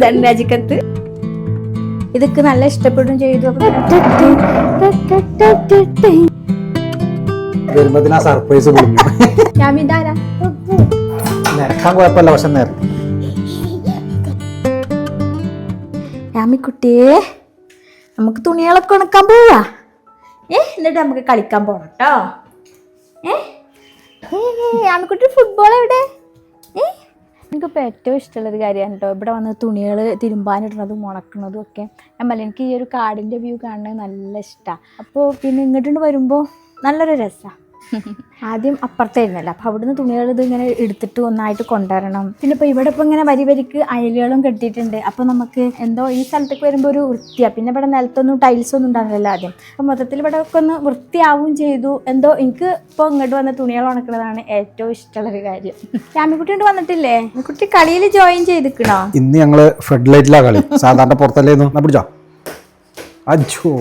ധനരാജിക്കത്ത് ഇതൊക്കെ നല്ല ഇഷ്ടപ്പെടും ചെയ്തു സർപ്രൈസ് നിരക്കാൻ കുഴപ്പമില്ല പക്ഷെ നേരം യാമിക്കുട്ടിയെ നമുക്ക് തുണികളൊക്കെ ഉണക്കാൻ പോവാ. ഏ എന്നിട്ട് നമുക്ക് കളിക്കാൻ പോണം കേട്ടോ ഏ യാമിക്കുട്ടി ഫുട്ബോൾ എവിടെ? ഏ എനിക്കിപ്പോൾ ഏറ്റവും ഇഷ്ടമുള്ളൊരു കാര്യമാണ് കേട്ടോ ഇവിടെ വന്ന് തുണികൾ തിരുമ്പാനിടുന്നതും ഉണക്കുന്നതും ഒക്കെ. ഞാൻ എനിക്ക് ഈ ഒരു കാടിന്റെ വ്യൂ കാണുന്നത് നല്ല ഇഷ്ടമാണ് അപ്പോൾ പിന്നെ ഇങ്ങോട്ട് വരുമ്പോൾ നല്ലൊരു രസമാണ് ആദ്യം അപ്പുറത്തായിരുന്നല്ലോ. അപ്പോൾ അവിടുന്ന് തുണികൾ ഇത് ഇങ്ങനെ എടുത്തിട്ട് ഒന്നായിട്ട് കൊണ്ടുവരണം. പിന്നെ ഇപ്പോൾ ഇവിടെ ഇപ്പോൾ ഇങ്ങനെ വരി വരിക്ക് അയലുകളും കെട്ടിയിട്ടുണ്ട്. അപ്പോൾ നമുക്ക് എന്തോ ഈ സ്ഥലത്തേക്ക് വരുമ്പോൾ ഒരു വൃത്തിയാ. പിന്നെ ഇവിടെ നിലത്തൊന്നും ടൈൽസ് ഒന്നും ഉണ്ടാകുന്നില്ല ആദ്യം. അപ്പോൾ മൊത്തത്തിൽ ഇവിടെ ഒക്കെ ഒന്ന് വൃത്തിയാവും ചെയ്തു. എന്തോ എനിക്ക് ഇപ്പോൾ ഇങ്ങോട്ട് വന്ന തുണികൾ ഉണക്കുന്നതാണ് ഏറ്റവും ഇഷ്ടമുള്ള ഒരു കാര്യം. രാമിക്കുട്ടി കൊണ്ട് വന്നിട്ടില്ലേ? കുട്ടി കളിയിൽ ജോയിൻ ചെയ്തിക്കണോ? ഇന്ന് ഞങ്ങൾ ഫ്ലഡ് ലൈറ്റിലാ കളി. സാധാരണ പുറത്തല്ലേ പിടിച്ചോ? അജോ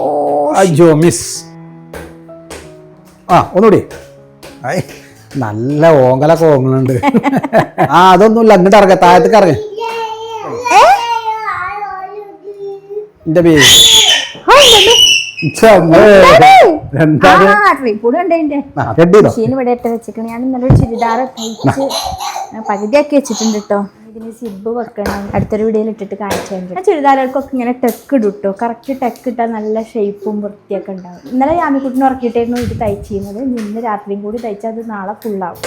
ഓ അജോ മിസ് ആ ഒന്നുകൂടി. നല്ല ഓങ്കല ഓങ്ങുന്നുണ്ട് ആ അതൊന്നുമില്ല അങ്ങോട്ട് ഇറങ്ങ താഴത്തേക്ക് ഇറങ്ങ. എന്റെ പേര്. ഞാൻ ഇന്നലെ ചുരിദാർ തയ്ച്ച് പകുതിയാക്കി വെച്ചിട്ടുണ്ട് കേട്ടോ ഇതിന് സിബ് വെക്കണം. അടുത്തൊരു വീഡിയോയിൽ ഇട്ടിട്ട് കാണിച്ചു ഞാൻ ചുരിദാറുകൾക്കൊക്കെ ഇങ്ങനെ ടെക്ക് ഇടും കേട്ടോ കറക്റ്റ് ടെക്ക് ഇട്ടാൽ നല്ല ഷേപ്പും വൃത്തിയൊക്കെ ഉണ്ടാവും. ഇന്നലെ യാമിക്കുട്ടിനെ ഉറക്കിയിട്ടായിരുന്നു ഇത് തയ്ച്ചിരുന്നത്. ഇന്ന് രാത്രിയും കൂടി തയ്ച്ചാൽ അത് നാളെ ഫുള്ളാവും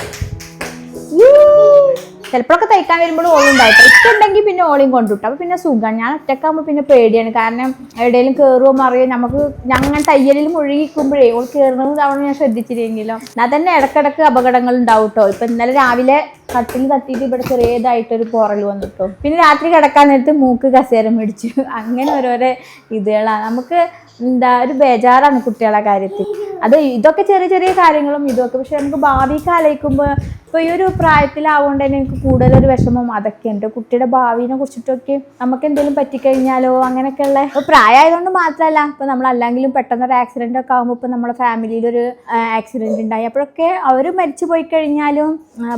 ചിലപ്പോഴൊക്കെ തയ്ക്കാൻ വരുമ്പോൾ ഓളും ഉണ്ടായിട്ട് ഇട്ടുണ്ടെങ്കിൽ പിന്നെ ഓളിയും കൊണ്ടുവിട്ടു അപ്പോൾ പിന്നെ സുഖം. ഞാൻ ഒറ്റക്കാകുമ്പോൾ പിന്നെ പേടിയാണ്. കാരണം എവിടെയെങ്കിലും കയറുമോ മറിയോ നമുക്ക് ഞങ്ങൾ തയ്യലിൽ മുഴുകിക്കുമ്പോഴേ ഓൾ കയറുന്നത് തവണ ഞാൻ ശ്രദ്ധിച്ചില്ലെങ്കിലോ എന്നാൽ തന്നെ ഇടക്കിടക്ക് അപകടങ്ങൾ ഉണ്ടാവും കേട്ടോ ഇപ്പം ഇന്നലെ രാവിലെ കട്ടിൽ തട്ടിയിട്ട് ഇവിടെ ചെറിയതായിട്ടൊരു പോറൽ വന്നിട്ടോ. പിന്നെ രാത്രി കിടക്കാൻ നേരത്ത് മൂക്ക് കസേര മേടിച്ചു അങ്ങനെ ഓരോരോ ഇതുകളാണ്. നമുക്ക് എന്താ ഒരു ബേജാറാണ് കുട്ടികളെ കാര്യത്തിൽ. അത് ഇതൊക്കെ ചെറിയ ചെറിയ കാര്യങ്ങളും ഇതൊക്കെ പക്ഷെ നമുക്ക് ഭാവിക്ക് ആലോചിക്കുമ്പോൾ ഇപ്പോൾ ഈ ഒരു പ്രായത്തിലാവുകൊണ്ട് തന്നെ എനിക്ക് കൂടുതലൊരു വിഷമം. അതൊക്കെയുണ്ട് കുട്ടിയുടെ ഭാവിനെ കുറിച്ചിട്ടൊക്കെ നമുക്ക് എന്തെങ്കിലും പറ്റിക്കഴിഞ്ഞാലോ അങ്ങനെയൊക്കെയുള്ള ഇപ്പോൾ പ്രായമായതുകൊണ്ട് മാത്രമല്ല ഇപ്പോൾ നമ്മൾ അല്ലെങ്കിലും പെട്ടെന്നൊരു ആക്സിഡന്റ് ഒക്കെ ആകുമ്പോൾ ഇപ്പോൾ നമ്മുടെ ഫാമിലിയിലൊരു ആക്സിഡന്റ് ഉണ്ടായി അപ്പോഴൊക്കെ അവർ മരിച്ചു പോയി കഴിഞ്ഞാലും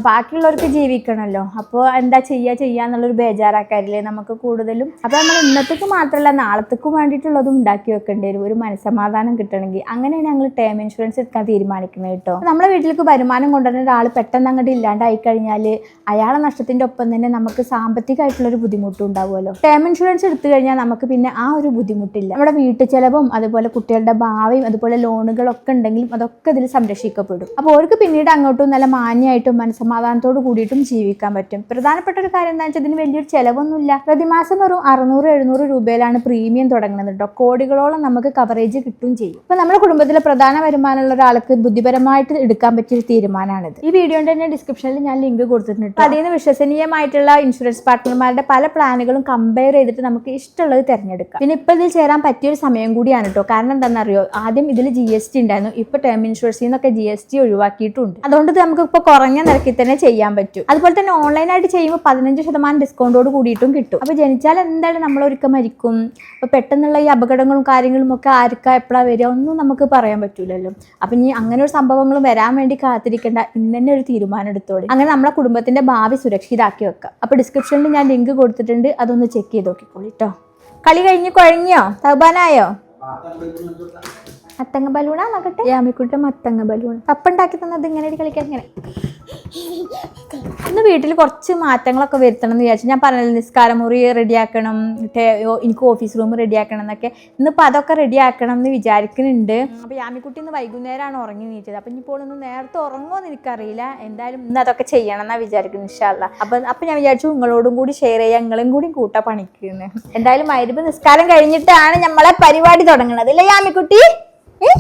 ബാക്കിയുള്ളവർക്ക് ജീവിക്കണമല്ലോ അപ്പോൾ എന്താ ചെയ്യുക ചെയ്യുക എന്നുള്ളൊരു ബേജാറാക്കാരില്ലേ നമുക്ക് കൂടുതലും. അപ്പോൾ നമ്മൾ ഇന്നത്തേക്ക് മാത്രമല്ല നാളത്തേക്കും വേണ്ടിയിട്ടുള്ളതും ഉണ്ടാക്കി വെക്കേണ്ടി വരും. ഒരു മനസ്സമാധാനം കിട്ടണമെങ്കിൽ. അങ്ങനെയാണ് ഞങ്ങൾ ടേം ഇൻഷുറൻസ് എടുക്കാൻ തീരുമാനിക്കുന്നത് കേട്ടോ. നമ്മുടെ വീട്ടിലേക്ക് വരുമാനം കൊണ്ടുവരുന്ന ഒരാൾ പെട്ടെന്ന് അങ്ങോട്ട് ഇല്ലാണ്ടായി കഴിഞ്ഞാൽ അയാളെ നഷ്ടത്തിന്റെ ഒപ്പം തന്നെ നമുക്ക് സാമ്പത്തികമായിട്ടുള്ളൊരു ബുദ്ധിമുട്ടും ഉണ്ടാവുമല്ലോ. ടേം ഇൻഷുറൻസ് എടുത്തു കഴിഞ്ഞാൽ നമുക്ക് പിന്നെ ആ ഒരു ബുദ്ധിമുട്ടില്ല. നമ്മുടെ വീട്ടു ചെലവും അതുപോലെ കുട്ടികളുടെ ഭാവിയും അതുപോലെ ലോണുകളൊക്കെ ഉണ്ടെങ്കിലും അതൊക്കെ ഇതിൽ സംരക്ഷിക്കപ്പെടും. അപ്പോൾ അവർക്ക് പിന്നീട് അങ്ങോട്ടും നല്ല മാന്യമായിട്ടും മനസ്സമാധാനത്തോട് കൂടിയിട്ടും ജീവിക്കാൻ പറ്റും. പ്രധാനപ്പെട്ട ഒരു കാര്യം എന്താ വെച്ചാൽ ഇതിന് വലിയൊരു ചിലവൊന്നുമില്ല. പ്രതിമാസം വെറും അറുന്നൂറ് എഴുന്നൂറ് രൂപയിലാണ് പ്രീമിയം തുടങ്ങുന്നത് കേട്ടോ. കോടികളോളം നമുക്ക് കവറേജ് കിട്ടും ചെയ്യും. അപ്പോൾ നമ്മുടെ കുടുംബത്തിലെ പ്രധാന വരുമാനമുള്ള ഒരാൾക്ക് ബുദ്ധിപരമായിട്ട് എടുക്കാൻ പറ്റിയ ഒരു തീരുമാനമാണിത്. ഈ വീഡിയോ തന്നെ ഡിസ്ക്രിപ്ഷനിൽ ഞാൻ ലിങ്ക് കൊടുത്തിട്ടുണ്ട്. അതിൽ നിന്ന് വിശ്വസനീയമായിട്ടുള്ള ഇൻഷുറൻസ് പാർട്ട്ണർമാരുടെ പല പ്ലാനുകളും കമ്പയർ ചെയ്തിട്ട് നമുക്ക് ഇഷ്ടമുള്ളത് തിരഞ്ഞെടുക്കാം. പിന്നെ ഇപ്പോൾ ഇതിൽ ചേരാൻ പറ്റിയൊരു സമയം കൂടിയാണ് കേട്ടോ കാരണം എന്താണെന്നറിയോ? ആദ്യം ഇതിൽ ജി എസ് ടി ഉണ്ടായിരുന്നു. ഇപ്പോൾ ടേം ഇൻഷുറൻസിൽ നിന്നൊക്കെ ജി എസ് ടി ഒഴിവാക്കിയിട്ടുണ്ട്. അതുകൊണ്ട് നമുക്ക് ഇപ്പോൾ കുറഞ്ഞ നിരക്കിൽ തന്നെ ചെയ്യാൻ പറ്റും. അതുപോലെ തന്നെ ഓൺലൈനായിട്ട് ചെയ്യുമ്പോൾ പതിനഞ്ച് ശതമാനം ഡിസ്കൗണ്ടോട് കൂടിയിട്ടും കിട്ടും. അപ്പോൾ ജനിച്ചാൽ എന്തായാലും നമ്മൾ ഒരിക്കൽ മരിക്കും? അപ്പോൾ പെട്ടെന്നുള്ള ഈ അപകടങ്ങളും കാര്യങ്ങളും ഒക്കെ ആർക്കാ എപ്പോഴാണ് വരിക? ഒന്നും നമുക്ക് പറയാൻ പറ്റൂലല്ലോ. അപ്പം ഇനി അങ്ങനെ ഒരു സംഭവങ്ങളും വരാൻ വേണ്ടി കാത്തിരിക്കേണ്ട ഇന്ന് ഒരു തീരുമാനം എടുത്തോളി അങ്ങനെ നമ്മളെ കുടുംബത്തിന്റെ ഭാവി സുരക്ഷിതാക്കി വെക്കാം. അപ്പോൾ ഡിസ്ക്രിപ്ഷനിൽ ഞാൻ ലിങ്ക് കൊടുത്തിട്ടുണ്ട് അതൊന്ന് ചെക്ക് ചെയ്ത് നോക്കിക്കോളി കേട്ടോ കളി കഴിഞ്ഞ് കുഴങ്ങിയോ തൗബാനായോ? മത്തങ്ങ ബലൂണാ നോക്കട്ടെ യാമിക്കുട്ട മത്തങ്ങ ബലൂൺ. പപ്പ ഉണ്ടാക്കി തന്നത് ഇങ്ങനെ ഒരു കളിക്കാൻ ഇങ്ങനെ ഇന്ന് വീട്ടിൽ കുറച്ച് മാറ്റങ്ങളൊക്കെ വരുത്തണം എന്ന് വിചാരിച്ചു. ഞാൻ പറഞ്ഞില്ല നിസ്കാരമുറി റെഡിയാക്കണം എനിക്ക് ഓഫീസ് റൂം റെഡിയാക്കണം എന്നൊക്കെ. ഇന്നിപ്പോൾ അതൊക്കെ റെഡിയാക്കണം എന്ന് വിചാരിക്കുന്നുണ്ട്. അപ്പോൾ യാമിക്കുട്ടി ഇന്ന് വൈകുന്നേരമാണ് ഉറങ്ങി നീറ്റത് അപ്പം ഇനിയിപ്പോൾ ഒന്ന് നേരത്തെ ഉറങ്ങുമോ എന്ന് എനിക്കറിയില്ല. എന്തായാലും ഇന്ന് അതൊക്കെ ചെയ്യണം എന്നാണ് വിചാരിക്കുന്നത് ഇഷ്ടമല്ല അപ്പം അപ്പം ഞാൻ വിചാരിച്ചു നിങ്ങളോടും കൂടി ഷെയർ ചെയ്യാം നിങ്ങളും കൂടി കൂട്ടാ പണിക്കുന്നത് എന്തായാലും മരുന്ന് നിസ്കാരം കഴിഞ്ഞിട്ടാണ് നമ്മളെ പരിപാടി തുടങ്ങുന്നത് അല്ലേ യാമിക്കുട്ടി? ഏ?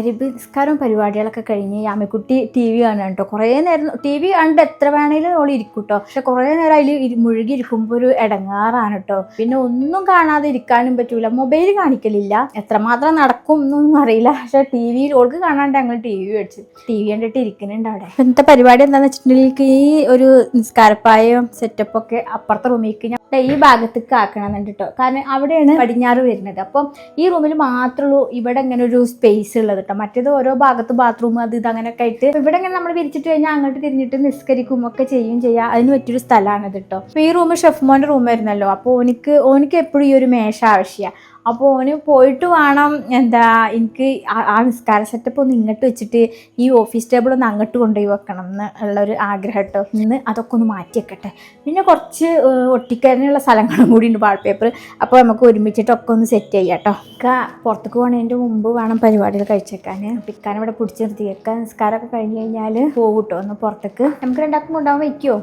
അങ്ങനെ നിസ്കാരം പരിപാടികളൊക്കെ കഴിഞ്ഞ് യാമിക്കുട്ടി ടി വി കാണാൻ കേട്ടോ കുറേ നേരം ടി വി കണ്ട് എത്ര വേണേലും ഓൾ ഇരിക്കും കേട്ടോ പക്ഷെ കുറേ നേരം അതിൽ മുഴുകി ഇരിക്കുമ്പോൾ ഒരു ഇടങ്ങാറാണ് കേട്ടോ പിന്നെ ഒന്നും കാണാതെ ഇരിക്കാനും പറ്റൂല. മൊബൈൽ കാണിക്കലില്ല. എത്രമാത്രം നടക്കും എന്നൊന്നും അറിയില്ല. പക്ഷെ ടി വിയിൽ ഓൾക്ക് കാണാണ്ട് ഞങ്ങൾ ടി വി മേടിച്ചു ടി വി കണ്ടിട്ട് ഇരിക്കുന്നുണ്ട് അവിടെ. ഇന്നത്തെ പരിപാടി എന്താണെന്ന് വെച്ചിട്ടുണ്ടെങ്കിൽ ഈ ഒരു നിസ്കാരപ്പായും സെറ്റപ്പൊക്കെ അപ്പുറത്തെ റൂമിലേക്ക് ഞാൻ ഈ ഭാഗത്തേക്ക് ആക്കണമെന്നുണ്ട് കേട്ടോ കാരണം അവിടെയാണ് പടിഞ്ഞാറ് വരുന്നത്. അപ്പം ഈ റൂമിൽ മാത്രമേ ഉള്ളൂ ഇവിടെ ഇങ്ങനെ ഒരു സ്പേസ് ഉള്ളത് കേട്ടോ. മറ്റേത് ഓരോ ഭാഗത്ത് ബാത്റൂം അത് ഇത് അങ്ങനെയൊക്കെ ആയിട്ട്. ഇവിടെ ഇങ്ങനെ നമ്മൾ വിരിച്ചിട്ട് കഴിഞ്ഞാൽ അങ്ങോട്ട് തിരിഞ്ഞിട്ട് നിസ്കരിക്കും ഒക്കെ ചെയ്യും ചെയ്യാം. അതിന് പറ്റിയൊരു സ്ഥലമാണ് കേട്ടോ. ഈ റൂം ഷെഫ്മോന്റെ റൂമായിരുന്നല്ലോ അപ്പോൾ ഓനിക്ക് ഓനിക്ക് എപ്പോഴും ഈ ഒരു മേശ ആവശ്യമാണ് അപ്പോൾ ഓന് പോയിട്ട് വേണം എന്താ എനിക്ക് ആ- നിസ്കാര സെറ്റപ്പ് ഒന്ന് ഇങ്ങോട്ട് വെച്ചിട്ട് ഈ ഓഫീസ് ടേബിൾ ഒന്ന് അങ്ങോട്ട് കൊണ്ടുപോയി വെക്കണം എന്ന് ഉള്ളൊരു ആഗ്രഹം കേട്ടോ ഇന്ന് അതൊക്കെ ഒന്ന് മാറ്റി വെക്കട്ടെ. പിന്നെ കുറച്ച് ഒട്ടിക്കാനുള്ള സ്ഥലങ്ങളും കൂടി ഉണ്ട് വാൾ പേപ്പർ അപ്പോൾ നമുക്ക് ഒരുമിച്ചിട്ടൊക്കെ ഒന്ന് സെറ്റ് ചെയ്യാം കേട്ടോ ഒക്കെ പുറത്തേക്ക് പോകണതിന്റെ മുമ്പ് വേണം പരിപാടികൾ കഴിച്ചേക്കാൻ. പിക്കാൻ ഇവിടെ പിടിച്ച് നിർത്തിയേക്കാൻ നിസ്കാരമൊക്കെ കഴിഞ്ഞ് കഴിഞ്ഞാൽ പോകും കേട്ടോ ഒന്ന് പുറത്തേക്ക്. നമുക്ക് രണ്ടാക്കും കൊണ്ടുപോകാൻ വയ്ക്കുമോ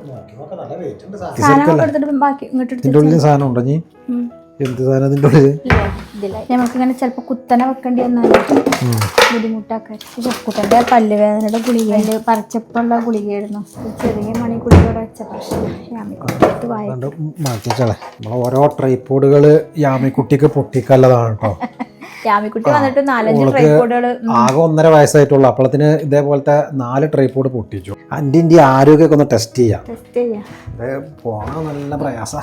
സാധനങ്ങളൊക്കെ എടുത്തിട്ട് ബാക്കി ഇങ്ങോട്ട് എടുത്തിട്ട് സാധനം ഉണ്ടോ നീ ഉം. എന്ത് സാധനം ഉള്ളിൽ? ഇതില്ല നമുക്കിങ്ങനെ ചിലപ്പോൾ കുത്തനെ വെക്കേണ്ടി വന്നാലേ ബുദ്ധിമുട്ടാക്കാൻ കുട്ടന്റെ പല്ലുവേദനയുടെ ഗുളികയുണ്ട് പറിച്ചപ്പുള്ള ഗുളികയായിരുന്നു. ചെറിയ മണി ഗുളികയോടെ വെച്ച പ്രശ്നം. യാമിക്കുട്ടിയിട്ട് വായ. കണ്ട്? മാറ്റിച്ചാളെ നമ്മളെ ഓരോ ട്രൈപ്പോഡുകൾ യാമിക്കുട്ടിക്ക് പൊട്ടിക്കല്ലതാണ് കേട്ടോ യാമിക്കുട്ടി വന്നിട്ട് നാലഞ്ച് ട്രൈപ്പോഡുകൾ ആകെ ഒന്നര വയസ്സായിട്ടുള്ളൂ. അപ്പോഴത്തിന് ഇതേപോലത്തെ നാല് ട്രൈപ്പോഡ് പൊട്ടിച്ചു. ഇന്ത്യ ആരോഗ്യമൊക്കെ ഒന്ന് ടെസ്റ്റ് ചെയ്യാം. ടെസ്റ്റ് ചെയ്യാം. പോണ നല്ല പ്രയാസ.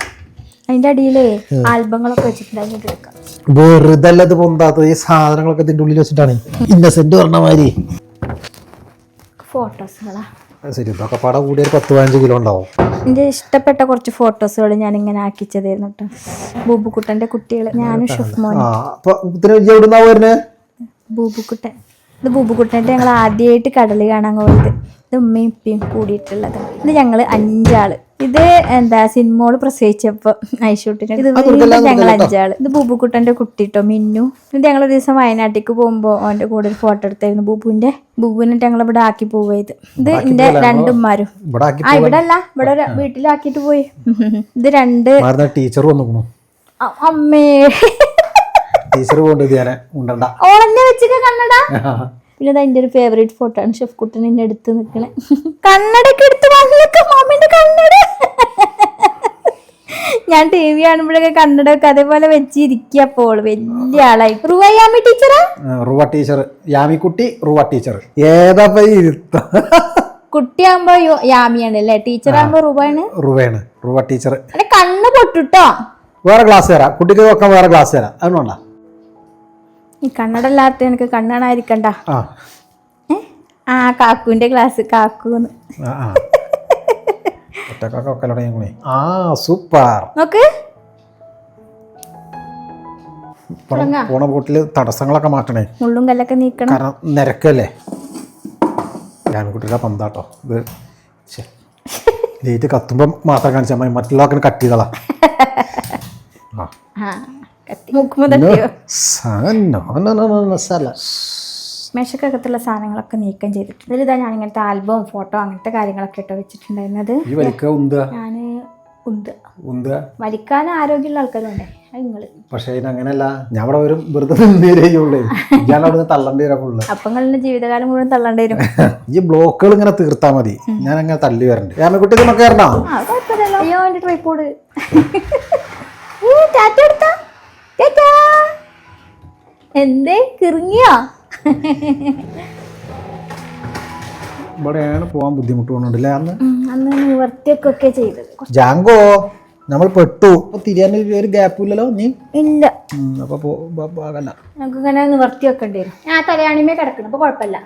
അതിന്റെ അടിയിലേ ആൽബങ്ങളൊക്കെ വെച്ചിട്ടുണ്ടായിരുന്നു വെറുതെ അല്ല ഇത് പൊന്താത്തത് ഈ സാധനങ്ങളൊക്കെ ഇതിന്റെ ഉള്ളിൽ വെച്ചിട്ടാണ്. ഇന്നസെന്റ് പറഞ്ഞ മാതിരി. ഫോട്ടോസുകളാ. അത് ശരി ഇതൊക്കെ പാടെ കൂടി ഒരു പത്ത് പതിനഞ്ച് കിലോ ഉണ്ടാവും. എന്റെ ഇഷ്ടപ്പെട്ട കുറച്ച് ഫോട്ടോസുകൾ ഞാൻ ഇങ്ങനെ ആക്കിച്ചതായിരുന്നു കേട്ടോ ബൂബുക്കുട്ടന്റെ കുട്ടികൾ ഞാനും ഷെഫ് ആ അപ്പൊ ഇതിന് വലിയ എവിടുന്നാ വരുന്നത് ബൂബുക്കുട്ടൻ. ഇത് ബൂബുക്കുട്ടന്റെ ഞങ്ങൾ ആദ്യമായിട്ട് കടൽ കാണാൻ പോയത്. ഇത് ഉമ്മയും ഉപ്പയും കൂടിയിട്ടുള്ളത്. ഇത് ഞങ്ങൾ അഞ്ചാൾ. ഇത് എന്താ സിനിമോൾ പ്രസവിച്ചപ്പോ ഐഷൂട്ടിന് ഇത് ഞങ്ങൾ അഞ്ചാൾ. ഇത് ബൂബുക്കുട്ടന്റെ കുട്ടിട്ടോ മിന്നു. ഇത് ഞങ്ങൾ ഒരു ദിവസം വയനാട്ടിലേക്ക് പോകുമ്പോ അവന്റെ കൂടെ ഒരു ഫോട്ടോ എടുത്തായിരുന്നു ബൂബുവിന്റെ ബൂബുവിനെ ഞങ്ങൾ ഇവിടെ ആക്കി പോവുക ഇത് എന്റെ രണ്ടുമാരും ആ ഇവിടെ അല്ല ഇവിടെ വീട്ടിലാക്കിട്ട് വീട്ടിലാക്കിയിട്ട് പോയി. ഇത് രണ്ട് ടീച്ചർ വന്നു അമ്മേ. ടീച്ചർ കൊണ്ട് ഇത് ഞാൻ ഉണ്ടണ്ട. ഓളന്നെ വെച്ചിട്ട് കണ്ണട? പിന്നെ അതിന്റെ ഒരു ഫേവറേറ്റ് ഫോട്ടോ ആണ് ഷെഫ് കുട്ടൻ എന്നെ എടുത്ത് നിൽക്കണേ കണ്ണടയൊക്കെ എടുത്ത് വന്നേക്ക മാമിന്റെ കണ്ണട. ഞാൻ ടി വി കാണുമ്പോഴൊക്കെ കണ്ണടൊക്കെ അതേപോലെ വെച്ചിരിക്കുക അപ്പോൾ വലിയ ആളായി. റുവയാമി ടീച്ചറാ റുവ ടീച്ചർ യാമിക്കുട്ടി റുവ ടീച്ചർ ഏതാ ഇരുത്ത? കുട്ടിയാകുമ്പോ യാമിയാണ് അല്ലേ? ടീച്ചർ ആകുമ്പോ റുവയാണ്? റുവയാണ്. റുവ ടീച്ചർ കണ്ണ് പൊട്ടുട്ടോ? വേറെ ക്ലാസ് തരാം. കുട്ടിക്ക് നോക്കാൻ വേറെ ക്ലാസ് തരാം. അതൊന്നും വേണ്ട. ഈ കണ്ണടല്ലാത്ത എനിക്ക് കണ്ണ് കാണാതിരിക്കണ്ട ആ കാക്കുവിന്റെ ക്ലാസ് കാക്കൂന്ന്. ആ സൂപ്പർ. നോക്ക്. പോണ ബോട്ടിൽ തടസ്സങ്ങളൊക്കെ മാറ്റണേ. മുള്ളും കല്ലൊക്കെ നീക്കണം. കാരണം നിരക്കല്ലേ? യാമിക്കുട്ടിയുടെ പന്താട്ടോ. ഇത് ലേറ്റ് കത്തുമ്പോ മാത്രം കാണിച്ചാൽ മതി. മറ്റുള്ളവർക്ക് കട്ട് ചെയ്തളാ. ആ. മേശക്കകത്തുള്ള സാധനങ്ങളൊക്കെ നീക്കം ചെയ്തിട്ടുണ്ട്. ഇതിലിതാ ഞാൻ ഇങ്ങനത്തെ ആൽബം ഫോട്ടോ അങ്ങനത്തെ കാര്യങ്ങളൊക്കെ ഇട്ടോ വെച്ചിട്ടുണ്ടായിരുന്നത്. ഞാൻ ഉന്ത? വലിക്കാൻ ആരോഗ്യമുള്ള ആൾക്കാരുണ്ടേ. പക്ഷേ അങ്ങനെയല്ല ഞാൻ അവിടെ വരും വെറുതെ നിന്നേരേയുള്ളേ ഞാൻ അവിടെ തള്ളേണ്ടി വരാ ഫുള്ള് അപ്പം നിങ്ങളുടെ ജീവിതകാലം മുഴുവൻ തള്ളേണ്ടി വരും. ഈ ബ്ലോക്കുകൾ ഇങ്ങനെ തീർത്താ മതി. ഞാൻ അങ്ങനെ തള്ളി വരണ്ട്. കുട്ടി നമുക്ക് കയറണോ അയ്യോ എന്റെ ട്രൈപ്പോഡ് ടാറ്റ എടുത്താ ടാറ്റാ എന്തേ കിറങ്ങിയോ? ഇവിടെയാണ് പോവാൻ ബുദ്ധിമുട്ട് തോന്നുന്നുണ്ടല്ലേ അന്ന്? അന്ന് നിവർത്തിയൊക്കെ ചെയ്തത് ജാങ്കോ? നമ്മൾ പെട്ടു അപ്പൊ തിരിയാൻ ഒരു ഗ്യാപ്പ് ഇല്ലല്ലോ നീ ഇല്ല അപ്പൊ നമുക്ക് ഇങ്ങനെ നിവർത്തി വെക്കേണ്ടി വരും ആ തലയാണിമേ കിടക്കണം അപ്പോൾ കുഴപ്പമില്ല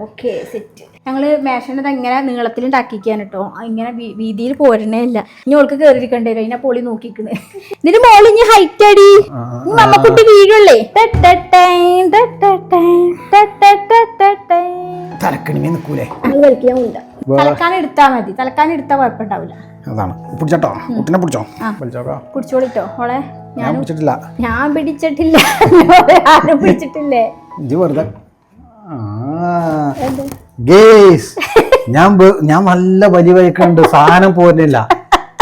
ഓക്കെ സെറ്റ് ഞങ്ങൾ മേശന്റെ നീളത്തിൽ നീളത്തിലുണ്ടാക്കിക്കാൻ കേട്ടോ ഇങ്ങനെ വീതിയിൽ പോരണേ ഇല്ല ഇനി ഓൾക്ക് കയറിയിരിക്കേണ്ടി വരും അതിനെ പൊളി നോക്കിക്കണ് ഇതിന് മോൾ ഇനി ഹൈറ്റ് അടി നമ്മക്കുട്ടി വീഴല്ലേ തലക്കണിമേ നിൽക്കൂലേ കളിക്കാനില്ല തലക്കാൻ എടുത്താ മതി. തലക്കാൻ എടുത്താ കുഴപ്പമുണ്ടാവില്ല അതാണ്. പിടിച്ചോ കുട്ടിനെ പിടിച്ചോ? പിടിച്ചോളിട്ടോ ഓളെ ഞാൻ പിടിച്ചിട്ടില്ല. ഞാൻ പിടിച്ചിട്ടില്ല. ആരും പിടിച്ചിട്ടില്ലേ? ഇത് വെറുതെ. ഗേസ് ഞാൻ ഞാൻ നല്ല വലിയ വഴിക്കുണ്ട് സാധനം പോരുന്നില്ല.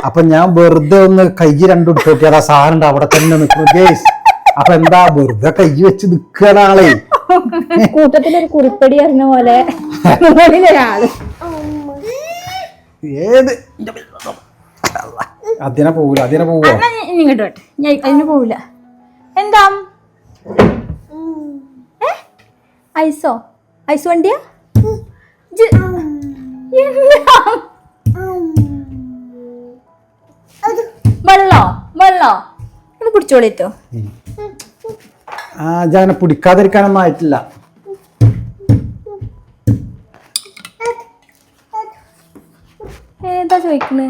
അപ്പൊ ഞാൻ വെറുതെ ഒന്ന് കൈ രണ്ടു നോക്കിയാൽ ആ സാധനം അവിടെ തന്നെ നിൽക്കുന്നു. ഗേസ് അപ്പൊ എന്താ? വെറുതെ കൈ വെച്ച് നിൽക്കുകയാണ് ആളെ. കൂട്ടത്തിലൊരു കുറിപ്പടി അറിഞ്ഞ പോലെ. ഒരാൾ ഏത്? അതിനെ പോവില്ല അതിനെ പോവോ ഇങ്ങോട്ട് വട്ടെ ഞാൻ അതിന് പോവില്ല എന്താ? ഐസോ? ഐസ് വണ്ടിയാ? വെള്ളോ? വെള്ളോ? ഒന്ന് പിടിച്ചോളിട്ടോ. ആ ജാനെ പിടിക്കാതിരിക്കാനൊന്നും ആയിട്ടില്ല. ചോദിക്കണ്?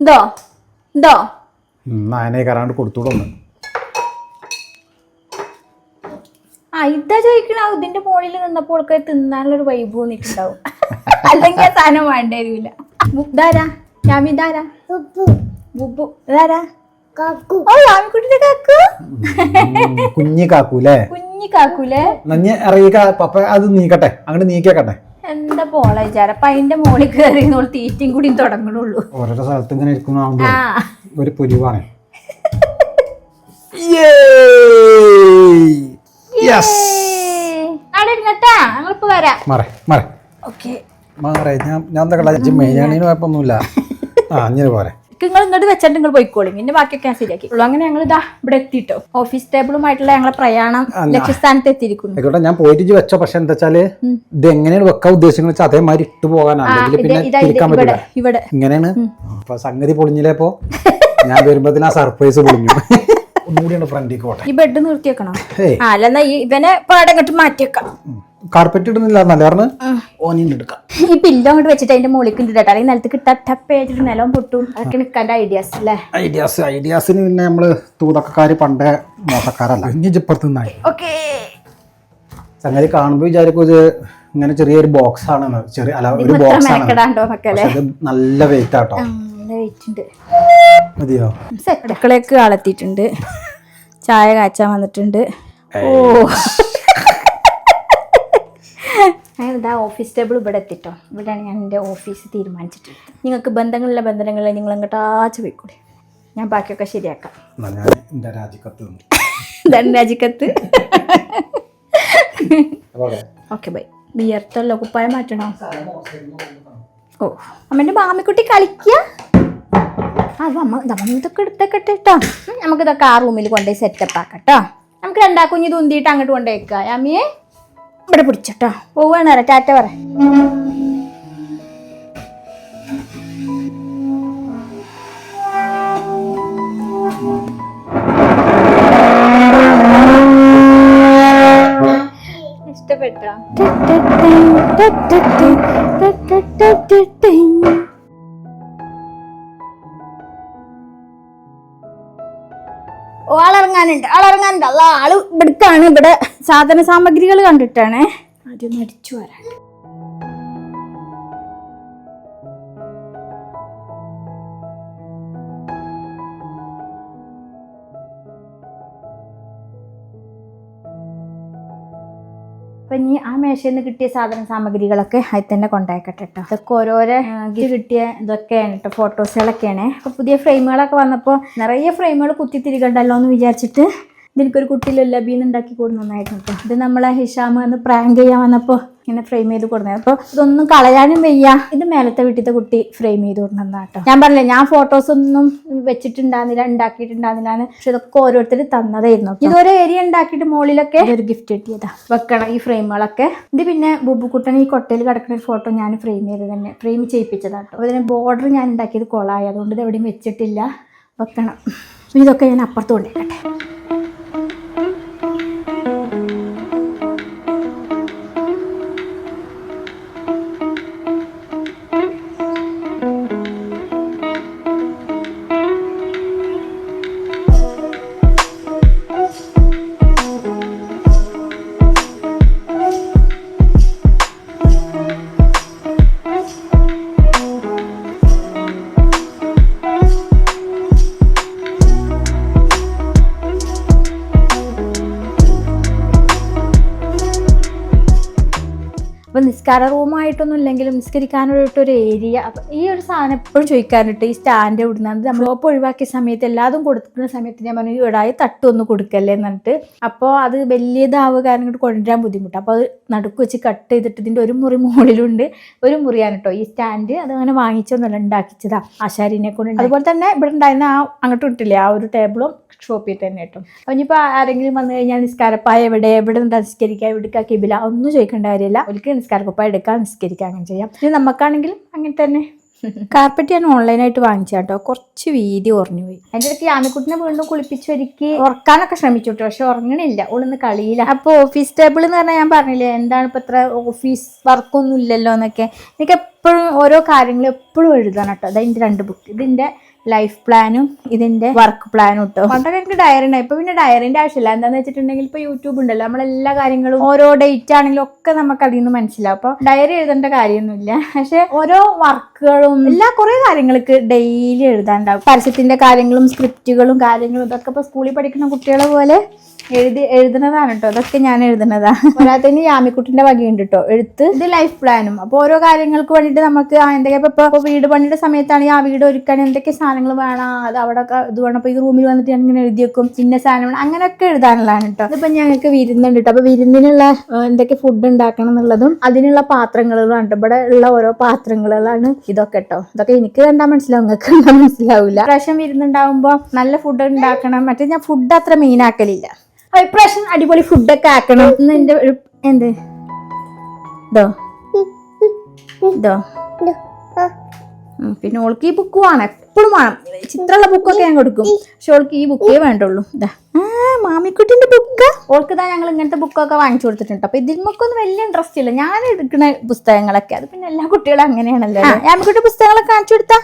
ഇതോ ഇതോ. നായനെ കയറാണ്ട് കൊടുത്തൂടൊന്ന് ആ ഇതാ ചോദിക്കണ ഇതിന്റെ മുകളിൽ നിന്നപ്പോൾ തിന്നാനുള്ള തിന്നാനുള്ളൊരു വൈബ് തോന്നിട്ടുണ്ടാവും അല്ലെങ്കിൽ ആ സാധനം വേണ്ട വരില്ല. ഇതാരാ? യാമി ഇതാരാ? ബുബു. ഇതാരാ? ഓ യാമിക്കുട്ടിന്റെ കാക്കു. കുഞ്ഞി കാക്കൂലേ കുഞ്ഞി കാക്കൂലേ? നഞ്ഞ ഇറങ്ങിക്ക പപ്പ അത് നീക്കട്ടെ. അങ്ങോട്ട് നീക്കിയാക്കട്ടെ. പോള വിചാരം അപ്പൊ അതിന്റെ മുകളിൽ കയറി തീറ്റയും കൂടി തുടങ്ങണുള്ളൂ. ഓരോരോ സ്ഥലത്ത് ഇങ്ങനെ ഇരിക്കുന്ന ആ. ഒരു പുലിവാണ്. യെസ് അവിടെ ഇരുന്നട്ടാ? ഞങ്ങളിപ്പോ വരാം. മാറേ മാറേ. ഓക്കെ മാറേ ഞാൻ ഞാൻ എന്താ കള? മെയിനാണിന് കുഴപ്പമൊന്നുമില്ല. ആ അങ്ങനെ പോരെ. നിങ്ങൾ ഇങ്ങോട്ട് വെച്ചിട്ട് നിങ്ങൾ പോയിക്കോളും. പിന്നെ ബാക്കിയൊക്കെ ഞാൻ ശരിയാക്കി അങ്ങനെ ഞങ്ങൾ ഇതാ ഇവിടെ എത്തിട്ടോ. ഓഫീസ് ടേബിളുമായിട്ടുള്ള ഞങ്ങളെ പ്രയാണം ലക്ഷ്യസ്ഥാനത്ത് എത്തിയിരിക്കുന്നു. ആയിക്കോട്ടെ ഞാൻ പോയിട്ട് വെച്ചോ. പക്ഷെ എന്താ വെച്ചാൽ ഇത് എങ്ങനെയാണ് വെക്കാൻ ഉദ്ദേശിക്കുന്നത് വെച്ചാൽ അതേമാതിരി ഇട്ട് പോകാനാണ് പിന്നെ തിരിക്കാൻ ഇവിടെ പറ്റില്ല ഇവിടെ. ഇങ്ങനെയാണ്? അപ്പൊ സംഗതി പൊളിഞ്ഞില്ലേ ഇപ്പോ? ഞാൻ വരുമ്പോ ആ സർപ്രൈസ് പൊളിഞ്ഞു. ഒന്നുകൂടിയാണ് ഫ്രണ്ടിക്ക് പോട്ടെ. ഈ ബെഡ് നിർത്തിയേക്കണോ? അല്ലെന്നാ ഇവനെ പാടങ്ങട്ട് മാറ്റിയേക്കാം. കാർപ്പറ്റ് ഇടുന്നില്ല നല്ല കാരണം ഓനിന്ന് എടുക്കാം. ഈ പില്ലോ അങ്ങോട്ട് വെച്ചിട്ട് അതിന്റെ മുകളിൽ ഇട്ടിട്ട് അല്ലെങ്കിൽ നിലത്ത് കിട്ടാൻ ടപ്പ് ചെയ്തിട്ട് നിലം പൊട്ടും. അതൊക്കെ നിൽക്കാന്റെ ഐഡിയാസ് അല്ലേ ഐഡിയാസ് ഐഡിയാസിന് പിന്നെ നമ്മൾ തൂതക്കാര് പണ്ടേ മോശക്കാരല്ല. ഇനി ജിപ്പുറത്ത് നിന്നായി ഓക്കെ. സംഗതി കാണുമ്പോൾ വിചാരിക്കും ഇത് ഇങ്ങനെ ചെറിയൊരു ബോക്സ് ആണ് ചെറിയ അല്ല ഒരു ബോക്സ് ആണ് ഇത് നല്ല വെയിറ്റ് ആട്ടോ മതിയോ? അടുക്കളയൊക്കെ ആളെത്തിയിട്ടുണ്ട്. ചായ കാച്ചാൻ വന്നിട്ടുണ്ട്. ഓ. ഞാനിതാ ഓഫീസ് ടേബിൾ ഇവിടെ എത്തിട്ടോ. ഇവിടെയാണ് ഞാൻ എന്റെ ഓഫീസ് തീരുമാനിച്ചിട്ട് നിങ്ങൾക്ക് ബന്ധങ്ങളിലെ ബന്ധനങ്ങളെ നിങ്ങൾ അങ്ങോട്ട് അങ്ങോട്ടാച്ച് പോയിക്കൂടെ. ഞാൻ ബാക്കിയൊക്കെ ശരിയാക്കാം. രാജിക്കത്ത് ഓക്കെ. ബൈ. വിയർത്തല്ലോ കുപ്പായം മാറ്റണോ? ഓ അമ്മേന്റെ മാമിക്കുട്ടി കളിക്കുക ആ അമ്മ നമ്മൾ ഇതൊക്കെ എടുത്തേക്കട്ടെ കേട്ടോ നമുക്കിതൊക്കെ ആ റൂമിൽ കൊണ്ടുപോയി സെറ്റപ്പ് ആക്കാം കേട്ടോ നമുക്ക് രണ്ടാ കുഞ്ഞ് തുന്തിയിട്ട് അങ്ങോട്ട് കൊണ്ടുപോയിക്കാം. അമ്മിയെ ഇവിടെ പിടിച്ചോട്ടോ പോവാണ് പറ ടാറ്റ പറ ഇഷ്ടപ്പെട്ടോ ആളിറങ്ങാനുണ്ട് ആളിറങ്ങാനുണ്ട് അല്ല ആൾ ഇവിടുക്കാണ്. ഇവിടെ സാധന സാമഗ്രികൾ കണ്ടിട്ടാണ്. ആദ്യം അടിച്ചു വരാൻ. അപ്പൊ ഇനി ആ മേശയിൽ നിന്ന് കിട്ടിയ സാധന സാമഗ്രികളൊക്കെ അതിൽ തന്നെ കൊണ്ടായിക്കട്ടെ കേട്ടോ ഇതൊക്കെ ഓരോരോ കിട്ടിയ ഇതൊക്കെയാണ് കേട്ടോ ഫോട്ടോസുകളൊക്കെയാണ്. അപ്പോൾ പുതിയ ഫ്രെയിമുകളൊക്കെ വന്നപ്പോൾ നിറയെ ഫ്രെയിമുകൾ കുത്തിത്തിരികണ്ടല്ലോ എന്ന് വിചാരിച്ചിട്ട് ഇതിനൊരു കുട്ടി ലബീന്ന് ഉണ്ടാക്കി കൂടുന്നതായിരുന്നു കേട്ടോ ഇത് നമ്മളെ ഹിഷാമ് എന്ന് പ്രാങ്ക് ചെയ്യാൻ വന്നപ്പോൾ ഇങ്ങനെ ഫ്രെയിം ചെയ്ത് കൊടുക്കുന്നത്. അപ്പോൾ ഇതൊന്നും കളയാനും വയ്യ. ഇത് മേലത്തെ വീട്ടിലത്തെ കുട്ടി ഫ്രെയിം ചെയ്ത് കൊടുക്കുന്നതാ കേട്ടോ ഞാൻ പറഞ്ഞില്ലേ ഞാൻ ഫോട്ടോസ് ഒന്നും വെച്ചിട്ടുണ്ടാകുന്നില്ല ഉണ്ടാക്കിയിട്ടുണ്ടാകുന്നില്ല പക്ഷെ ഇതൊക്കെ ഓരോരുത്തർ തന്നതായിരുന്നു. ഇതൊരു ഏരിയ ഉണ്ടാക്കിയിട്ട് മുകളിലൊക്കെ ഒരു ഗിഫ്റ്റ് കിട്ടിയതാ. വെക്കണം ഈ ഫ്രെയിമുകളൊക്കെ ഇത് പിന്നെ ബുബുക്കുട്ടൻ ഈ കൊട്ടയിൽ കിടക്കുന്ന ഒരു ഫോട്ടോ ഞാൻ ഫ്രെയിം ചെയ്ത് തന്നെ ഫ്രെയിം ചെയ്യിപ്പിച്ചതാണ് കേട്ടോ അതിന് ബോർഡർ ഞാൻ ഉണ്ടാക്കിയത് കൊളായി. അതുകൊണ്ട് ഇത് എവിടെയും വെച്ചിട്ടില്ല. വെക്കണം. ഇതൊക്കെ ഞാൻ അപ്പുറത്ത് നിസ്കാര റൂമായിട്ടൊന്നും ഇല്ലെങ്കിലും നിസ്കരിക്കാനായിട്ടൊരു ഏരിയ അപ്പം ഈ ഒരു സാധനം എപ്പോഴും ചോദിക്കാനിട്ട് ഈ സ്റ്റാൻഡ് ഇവിടുന്നത് നമ്മൾ ഓപ്പ് ഒഴിവാക്കിയ സമയത്ത് എല്ലാതും കൊടുക്കുന്ന സമയത്ത് ഞാൻ പറഞ്ഞു ഈടായി തട്ടൊന്ന് കൊടുക്കല്ലേ? എന്ന് പറഞ്ഞിട്ട്. അപ്പോൾ അത് വലിയതാവുക കാരണം ഇങ്ങോട്ട് കൊണ്ടുവരാൻ ബുദ്ധിമുട്ട്. അപ്പോൾ അത് നടുക്ക് വെച്ച് കട്ട് ചെയ്തിട്ട് ഇതിന്റെ ഒരു മുറി മുകളിലുണ്ട്. ഒരു മുറിയാണ് കേട്ടോ ഈ സ്റ്റാൻഡ് അത് അങ്ങനെ വാങ്ങിച്ചൊന്നുമല്ല ഉണ്ടാക്കിച്ചതാണ് ആശാരിനെ കൊണ്ട്. അതുപോലെ തന്നെ ഇവിടെ ഉണ്ടായിരുന്ന ആ അങ്ങോട്ട് കിട്ടില്ലേ ആ ഒരു ടേബിളും ഷോപ്പിൽ തന്നെ കേട്ടോ. അപ്പം ഇനിയിപ്പോൾ ആരെങ്കിലും വന്നു കഴിഞ്ഞാൽ നിസ്കാരപ്പായ എവിടെ എവിടെ നിന്ന് നിസ്കരിക്കുക എവിടേക്കാ കിബില ഒന്നും ചോദിക്കേണ്ട കാര്യമില്ല. ഒരിക്കൽ നിസ്കാരക്കുപ്പായ എടുക്കാം നിസ്കരിക്കാം അങ്ങനെ ചെയ്യാം. ഇത് നമുക്കാണെങ്കിലും അങ്ങനെ തന്നെ. കാർപ്പറ്റ് ഞാൻ ഓൺലൈനായിട്ട് വാങ്ങിച്ച കേട്ടോ. കുറച്ച് വീതി കുറഞ്ഞു പോയി. അതിന്റെ ഇടയ്ക്ക് ആനക്കുട്ടിനെ വീണ്ടും കുളിപ്പിച്ചൊരുക്കി ഉറക്കാനൊക്കെ ശ്രമിച്ചു കേട്ടോ പക്ഷെ ഉറങ്ങണില്ല. ഓളൊന്ന് കളിയില്ല അപ്പോൾ ഓഫീസ് ടേബിൾ എന്ന് പറഞ്ഞാൽ ഞാൻ പറഞ്ഞില്ലേ എന്താണ് ഇപ്പോൾ ഇത്ര ഓഫീസ് വർക്കൊന്നും ഇല്ലല്ലോ എന്നൊക്കെ. എനിക്ക് എപ്പോഴും ഓരോ കാര്യങ്ങളും എപ്പോഴും എഴുതണം കേട്ടോ. അതായത് രണ്ട് ബുക്ക്. ഇതിന്റെ ലൈഫ് പ്ലാനും ഇതിന്റെ വർക്ക് പ്ലാനും കേട്ടോ പണ്ടൊക്കെ എനിക്ക് ഡയറി ഉണ്ടായി. ഇപ്പൊ പിന്നെ ഡയറിന്റെ ആവശ്യമില്ല. എന്താന്ന് വെച്ചിട്ടുണ്ടെങ്കിൽ ഇപ്പൊ യൂട്യൂബ് ഉണ്ടല്ലോ. നമ്മളെല്ലാ കാര്യങ്ങളും ഓരോ ഡേറ്റ് ആണെങ്കിലും ഒക്കെ നമുക്ക് അതിൽ നിന്ന് മനസ്സിലാവും. അപ്പൊ ഡയറി എഴുതേണ്ട കാര്യമൊന്നുമില്ല. പക്ഷെ ഓരോ വർക്കുകളും എല്ലാ കുറെ കാര്യങ്ങൾക്ക് ഡെയിലി എഴുതാണ്ടാവും പരസ്യത്തിന്റെ കാര്യങ്ങളും സ്ക്രിപ്റ്റുകളും കാര്യങ്ങളും ഇതൊക്കെ ഇപ്പൊ സ്കൂളിൽ പഠിക്കുന്ന കുട്ടികളെ പോലെ എഴുതി എഴുതുന്നതാണ് കേട്ടോ അതൊക്കെ ഞാൻ എഴുതുന്നതാ. പോരാത്തതിന് യാമിക്കുട്ടിന്റെ വകയുണ്ട് കേട്ടോ എഴുത്ത് ഇത് ലൈഫ് പ്ലാനും അപ്പൊ ഓരോ കാര്യങ്ങൾക്ക് വേണ്ടിയിട്ട് നമുക്ക് എന്തൊക്കെ ഇപ്പൊ വീട് പണിയുടെ സമയത്താണെങ്കിൽ ആ വീട് ഒരുക്കാൻ എന്തൊക്കെ സാധനങ്ങൾ വേണം അത് അവിടെ ഇത് വേണം. അപ്പൊ ഈ റൂമിൽ വന്നിട്ട് ഞാൻ ഇങ്ങനെ എഴുതി വെക്കും. ഇന്ന സാധനം വേണം. അങ്ങനെയൊക്കെ എഴുതാനുള്ളതാണ് കേട്ടോ ഇതിപ്പോ ഞങ്ങൾക്ക് വിരുന്നുണ്ട് കേട്ടോ അപ്പൊ വിരുന്നിനുള്ള എന്തൊക്കെ ഫുഡ് ഉണ്ടാക്കണം എന്നുള്ളതും അതിനുള്ള പാത്രങ്ങളുമാണ് കേട്ടോ ഇവിടെ ഉള്ള ഓരോ പാത്രങ്ങളാണ് ഇതൊക്കെ കേട്ടോ ഇതൊക്കെ എനിക്ക് കണ്ടാൽ മനസ്സിലാവും. നിങ്ങൾക്ക് കണ്ടാൽ മനസ്സിലാവില്ല പ്രാവശ്യം വിരുന്നുണ്ടാവുമ്പോ നല്ല ഫുഡ് ഉണ്ടാക്കണം. മറ്റേ ഞാൻ ഫുഡ് അത്ര മെയിൻ ആക്കലില്ല. അപ്പൊ ഇപ്രാവശ്യം അടിപൊളി ഫുഡൊക്കെ ആക്കണം. എന്ന് എന്റെ എന്ത്? ഇതോ? ഇതോ? പിന്നെ ഓൾക്ക് ഈ ബുക്ക് വേണം എപ്പോഴും വേണം. ചിത്രമുള്ള ബുക്കൊക്കെ ഞാൻ കൊടുക്കും പക്ഷെ ഓൾക്ക് ഈ ബുക്കേ വേണ്ടുള്ളൂ. ഇതാ മാമിക്കുട്ടിന്റെ ബുക്ക് ഓൾക്ക് ഇതാ ഞങ്ങൾ ഇങ്ങനത്തെ ബുക്കൊക്കെ വാങ്ങിച്ചു കൊടുത്തിട്ടുണ്ട്. അപ്പൊ ഇതിന്മൊക്കൊന്നും വലിയ ഇൻട്രസ്റ്റ് ഇല്ല. ഞാൻ എടുക്കുന്ന പുസ്തകങ്ങളൊക്കെ. അത് പിന്നെ എല്ലാ കുട്ടികളും അങ്ങനെയാണല്ലോ മാമിക്കുട്ടി പുസ്തകങ്ങളൊക്കെ കാണിച്ചു കൊടുത്താ?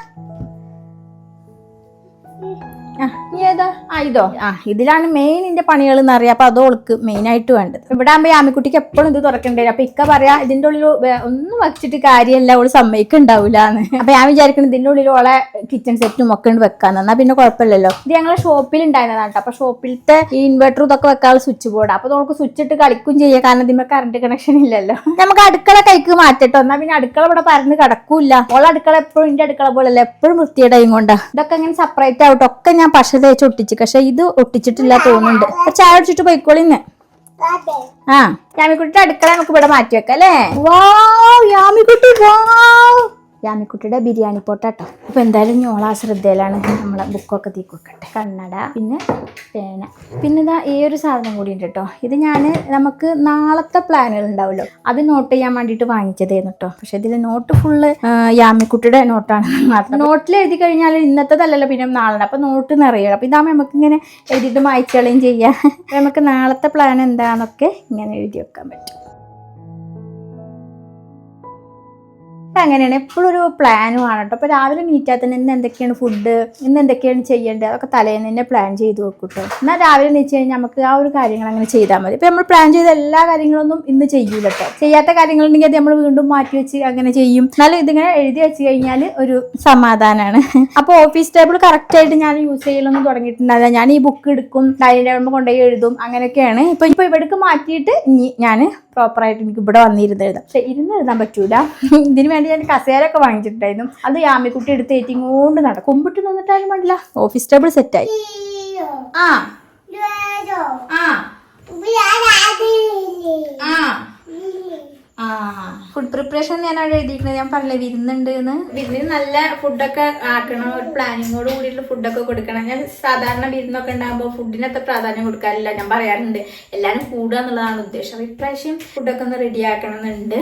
ഏതാ? ആ ഇതോ ആ ഇതിലാണ് മെയിൻ ഇന്റെ പണികൾ എന്ന് അറിയാം അപ്പൊ അത് ഓൾക്ക് മെയിൻ ആയിട്ട് വേണ്ടത്. ഇവിടെ ആകുമ്പോ ആമിക്കുട്ടിക്ക് എപ്പോഴും ഇത് തുറക്കണ്ടേ അപ്പൊ ഇക്ക പറയാ ഇതിന്റെ ഉള്ളിൽ ഒന്നും വെച്ചിട്ട് കാര്യമല്ല. ഓൾ സമ്മതിക്കുണ്ടാവില്ല എന്ന് അപ്പൊ ഞാൻ വിചാരിക്കുന്നത് ഇതിന്റെ ഉള്ളിൽ ഓളെ കിച്ചൺ സെറ്റും ഒക്കെ ഉണ്ട് വെക്കാന്ന്. എന്നാ പിന്നെ കുഴപ്പമില്ലല്ലോ. ഇത് ഞങ്ങളെ ഷോപ്പിൽ ഉണ്ടായിരുന്നതാണ് കേട്ടോ. അപ്പൊ ഷോപ്പിലത്തെ ഈ ഇൻവെർട്ടർ ഇതൊക്കെ വെക്കാനുള്ള സ്വിച്ച് ബോർഡ് അപ്പൊ നമുക്ക് സ്വിച്ച് ഇട്ട് കളിക്കും ചെയ്യാം. കാരണം ഇതിന്മേ കറണ്ട് കണക്ഷൻ ഇല്ലല്ലോ. നമുക്ക് അടുക്കള കൈക്ക് മാറ്റട്ടോ. എന്നാ പിന്നെ അടുക്കള ഇവിടെ പരന്ന് കിടക്കൂല ഓളെ അടുക്കള എപ്പോഴും ഇന്റെ അടുക്കള പോലല്ല. എപ്പോഴും വൃത്തിയുടെ കൊണ്ടാ. ഇതൊക്കെ ഇങ്ങനെ സെപ്പറേറ്റ് ആവട്ടെ. ഒക്കെ ഞാൻ പശ തേച്ച് ഒട്ടിച്ച്. പക്ഷെ ഇത് ഒട്ടിച്ചിട്ടില്ല തോന്നുന്നുണ്ട്. ചായ ഒടിച്ചിട്ട് പോയിക്കോളിന്ന് ആ യാമിക്കുട്ടി അടുക്കള നമുക്ക് ഇവിടെ മാറ്റി വെക്കാം അല്ലേ? വാ യാമിക്കുട്ടി വാവ് യാമിക്കുട്ടിയുടെ ബിരിയാണി പോട്ടാട്ടോ. അപ്പൊ എന്തായാലും ഞോളാ ശ്രദ്ധയിലാണ് നമ്മളെ ബുക്കൊക്കെ തീക്കൊക്കട്ടെ കണ്ണട പിന്നെ പേന. പിന്നെ ഇതാ ഈ ഒരു സാധനം കൂടി ഉണ്ട് കേട്ടോ ഇത് ഞാൻ നമുക്ക് നാളത്തെ പ്ലാനുകൾ ഉണ്ടാവുമല്ലോ അത് നോട്ട് ചെയ്യാൻ വേണ്ടിയിട്ട് വാങ്ങിച്ചതായിരുന്നു കേട്ടോ പക്ഷെ ഇതിൽ നോട്ട് ഫുള്ള് യാമിക്കുട്ടിയുടെ നോട്ടാണ് മാത്രം നോട്ടിൽ എഴുതി കഴിഞ്ഞാൽ ഇന്നത്തേതല്ലല്ലോ പിന്നെ നാളെ. അപ്പൊ നോട്ട് നിറയുക അപ്പൊ ഇതാകുമ്പോൾ നമുക്ക് ഇങ്ങനെ എഴുതിയിട്ട് മായ്ച്ചുകളയും ചെയ്യാം. നമുക്ക് നാളത്തെ പ്ലാൻ എന്താണെന്നൊക്കെ ഇങ്ങനെ എഴുതി വെക്കാൻ പറ്റും. അപ്പൊ അങ്ങനെയാണ് എപ്പോഴും ഒരു പ്ലാനും ആണ് കേട്ടോ അപ്പോൾ രാവിലെ നീറ്റാൽ തന്നെ ഇന്ന് എന്തൊക്കെയാണ് ഫുഡ് ഇന്ന് എന്തൊക്കെയാണ് ചെയ്യേണ്ടത്? അതൊക്കെ തലേന്ന് തന്നെ പ്ലാൻ ചെയ്ത് വെക്കും കേട്ടോ എന്നാൽ രാവിലെ നീച്ച് കഴിഞ്ഞാൽ നമുക്ക് ആ ഒരു കാര്യങ്ങൾ അങ്ങനെ ചെയ്താൽ മതി. ഇപ്പം നമ്മൾ പ്ലാൻ ചെയ്ത എല്ലാ കാര്യങ്ങളൊന്നും ഇന്ന് ചെയ്യൂല കേട്ടോ ചെയ്യാത്ത കാര്യങ്ങളുണ്ടെങ്കിൽ അത് നമ്മൾ വീണ്ടും മാറ്റി വെച്ച് അങ്ങനെ ചെയ്യും. എന്നാലും ഇതിങ്ങനെ എഴുതി വെച്ച് കഴിഞ്ഞാൽ ഒരു സമാധാനമാണ് അപ്പോൾ ഓഫീസ് ടേബിൾ കറക്റ്റായിട്ട് ഞാൻ യൂസ് ചെയ്യലൊന്നും തുടങ്ങിയിട്ടുണ്ടാവില്ല. ഞാൻ ഈ ബുക്ക് എടുക്കും ഡൈനിങ് ടേബിൾ കൊണ്ടുപോയി എഴുതും അങ്ങനെയൊക്കെയാണ്. ഇപ്പൊ ഇപ്പൊ ഇവിടേക്ക് മാറ്റിയിട്ട് ഞാൻ പ്രോപ്പറായിട്ട് എനിക്ക് ഇവിടെ വന്നിരുന്ന് എഴുതാം. പക്ഷെ ഇരുന്ന് എഴുതാൻ പറ്റൂല. ഇതിന് വേണ്ടി ഞാൻ കസേരയൊക്കെ വാങ്ങിച്ചിട്ടുണ്ടായിരുന്നു. അത് യാമിക്കുട്ടി എടുത്ത് ഏറ്റിങ്ങോണ്ട് നടക്കും. കുമ്പിട്ട് നിന്നിട്ടാലും വേണ്ടില്ല ഓഫീസ് ടേബിൾ സെറ്റായി ആ. ആ. ആ. ഫുഡ് പ്രിപ്പറേഷൻ ഞാൻ അവിടെ എഴുതിയിട്ടുണ്ട് ഞാൻ പറഞ്ഞില്ല വിരുന്നുണ്ട് എന്ന് വിരുന്നിന് നല്ല ഫുഡൊക്കെ ആക്കണം. ഒരു പ്ലാനിങ്ങോട് കൂടിയിട്ടുള്ള ഫുഡൊക്കെ കൊടുക്കണം. ഞാൻ സാധാരണ വിരുന്നൊക്കെ ഉണ്ടാകുമ്പോൾ ഫുഡിന് അത്ര പ്രാധാന്യം കൊടുക്കാറില്ല. ഞാൻ പറയാറുണ്ട് എല്ലാവരും കൂടുക എന്നുള്ളതാണ് ഉദ്ദേശം. ഇപ്രാവശ്യം ഫുഡൊക്കെ ഒന്ന് റെഡി ആക്കണം എന്നുണ്ട്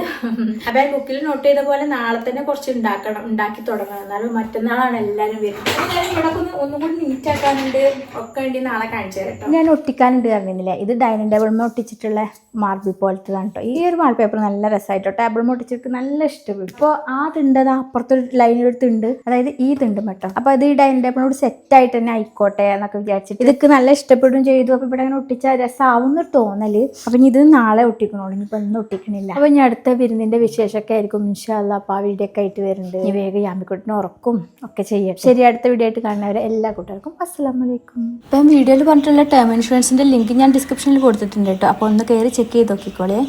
അപ്പൊ ഞാൻ ബുക്കിൽ നോട്ട് ചെയ്ത പോലെ നാളെ തന്നെ കുറച്ച് ഉണ്ടാക്കണം ഉണ്ടാക്കി തുടങ്ങണം. എന്നാലും മറ്റന്നാളാണ് എല്ലാവരും വരുന്നത്. ഇവിടെ ഒന്ന് ഒന്നും കൂടി നീറ്റ് ആക്കാനുണ്ട്. ഒക്കെ വേണ്ടി നാളെ കാണിച്ചു തരട്ടോ ഞാൻ ഒട്ടിക്കാനുണ്ട് പറഞ്ഞില്ല ഇത് ഡൈനിങ് ടേബിളിൽ ഒട്ടിച്ചിട്ടുള്ള മാർബിൾ പോലത്തെ കേട്ടോ ഈ ഒരു മാൾ പേപ്പർ നല്ല രസമായിട്ടോ ടേബിൾ മുട്ടിച്ചിട്ട് നല്ല ഇഷ്ടപ്പെട്ടു അപ്പോൾ ആ തിണ്ട് അത് അപ്പുറത്തൊരു ലൈനിലൊരു തിണ്ട്. അതായത് ഈ തിണ്ടും കേട്ടോ അപ്പോൾ അത് ഈ ഡൈനിങ് ടേബിളിനോട് സെറ്റ് ആയിട്ട് തന്നെ ആയിക്കോട്ടെ എന്നൊക്കെ വിചാരിച്ചിട്ട് ഇതൊക്കെ നല്ല ഇഷ്ടപ്പെടുകയും ചെയ്തു. അപ്പോൾ ഇവിടെ അങ്ങനെ ഒട്ടിച്ചാൽ രസമാവുന്നൊരു തോന്നൽ. അപ്പം ഇനി ഇത് നാളെ ഒട്ടിക്കണോളൂ. ഇനിയിപ്പോൾ ഒന്നും ഒട്ടിക്കണില്ല. അപ്പോൾ ഇനി അടുത്ത വിരുന്നിന്റെ വിശേഷമൊക്കെ ആയിരിക്കും ഇൻഷാല്ല അപ്പോൾ ആ വീഡിയോ ഒക്കെ ആയിട്ട് വരുന്നുണ്ട് ഈ വേഗം യാമ്പിക്കുട്ടിനെ ഉറക്കും ഒക്കെ ചെയ്യാം ശരി അടുത്ത വീഡിയോ ആയിട്ട് കാണുന്നവരെ എല്ലാ കൂട്ടുകാർക്കും അസ്സാം വലൈക്കും ഇപ്പം വീഡിയോയിൽ പറഞ്ഞിട്ടുള്ള ടേം ഇൻഷുറൻസിന്റെ ലിങ്ക് ഞാൻ ഡിസ്ക്രിപ്ഷനിൽ കൊടുത്തിട്ടുണ്ട് കേട്ടോ. അപ്പോൾ ഒന്ന് കയറി ചെക്ക് ചെയ്ത് നോക്കിക്കോളേ.